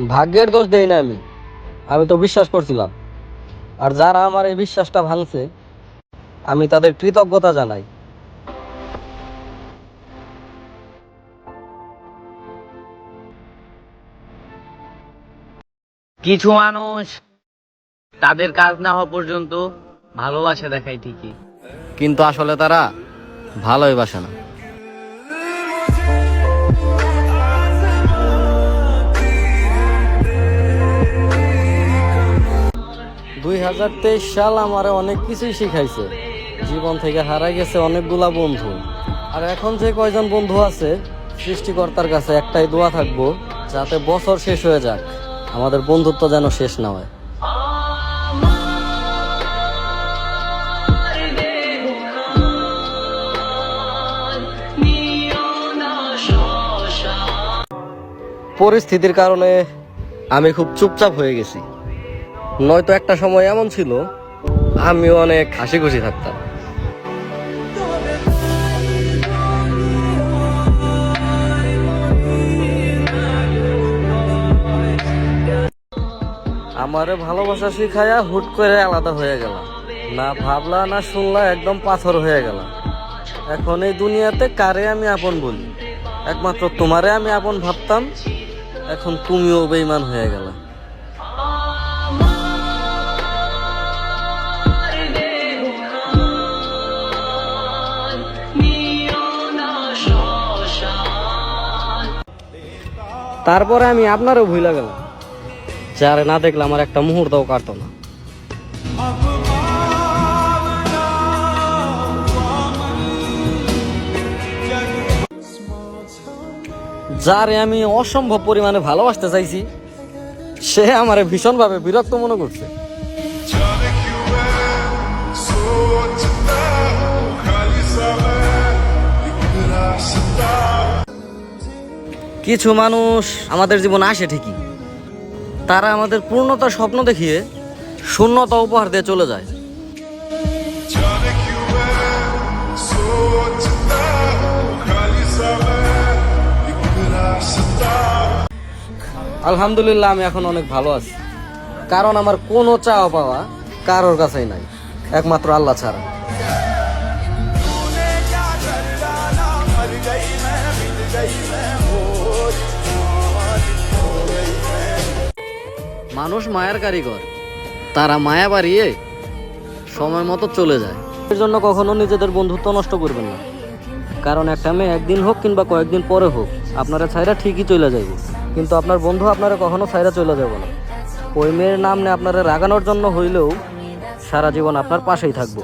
ভাগ্যের দোষ দেই না আমি। আমি তো বিশ্বাস করছিলাম। আর যারা আমার এই বিশ্বাসটা ভাঙছে আমি তাদের কৃতজ্ঞতা জানাই। কিছু মানুষ তাদের কাজ না হওয়া পর্যন্ত ভালোবাসা দেখায় ঠিকই। কিন্তু আসলে তারা ভালোই বাসে না। হাজার তেইশ সাল আমারে অনেক কিছুই শিখাইছে। জীবন থেকে হারাই গেছে অনেকগুলা বন্ধু। আর এখন যে কয়জন বন্ধু আছে, সৃষ্টিকর্তার কাছে একটাই দোয়া থাকব, যাতে বছর শেষ হয়ে যাক, আমাদের বন্ধুত্ব যেন শেষ না হয়। পরিস্থিতির কারণে আমি খুব চুপচাপ হয়ে গেছি। নয়তো একটা সময় এমন ছিল, আমিও অনেক হাসি খুশি থাকতাম। আমারে ভালোবাসা শিখায়া হুট করে আলাদা হয়ে গেল না ভাবলা, না শুনলা, একদম পাথর হয়ে গেল এখন এই দুনিয়াতে কারে আমি আপন বলি? একমাত্র তোমারে আমি আপন ভাবতাম, এখন তুমিও বেইমান হয়ে গেল। তারপরে আমি আপনারও ভুলে গেলাম। যারে না দেখলে আমার একটা মুহূর্তও কাটতো না। যারে আমি অসম্ভব পরিমাণে ভালোবাসতে চাইছি, সে আমার ভীষণভাবে বিরক্ত মনে করছে। কিছু মানুষ আমাদের জীবনে আসে ঠিকই। তারা আমাদের পূর্ণতা স্বপ্ন দেখিয়ে শূন্যতা উপহার দিয়ে চলে যায়। আলহামদুলিল্লাহ, আমি এখন অনেক ভালো আছি। কারণ আমার কোনো চাওয়া পাওয়া কারোর কাছেই নাই। একমাত্র আল্লাহ ছাড়া। মানুষ মায়ার কারিগর। তারা মায়া বাড়িয়ে সময় মতো চলে যায়। এর জন্য কখনো নিজেদের বন্ধুত্ব নষ্ট করবেন না। কারণ একটা মেয়ে একদিন হোক কিংবা কয়েকদিন পরে হোক আপনারা ছাইরা ঠিকই চলে যাইব। কিন্তু আপনার বন্ধু আপনারা কখনো ছাইরা চলে যাব না। ওই মেয়ের নাম নিয়ে আপনারা রাগানোর জন্য হইলেও সারা জীবন আপনার পাশেই থাকব.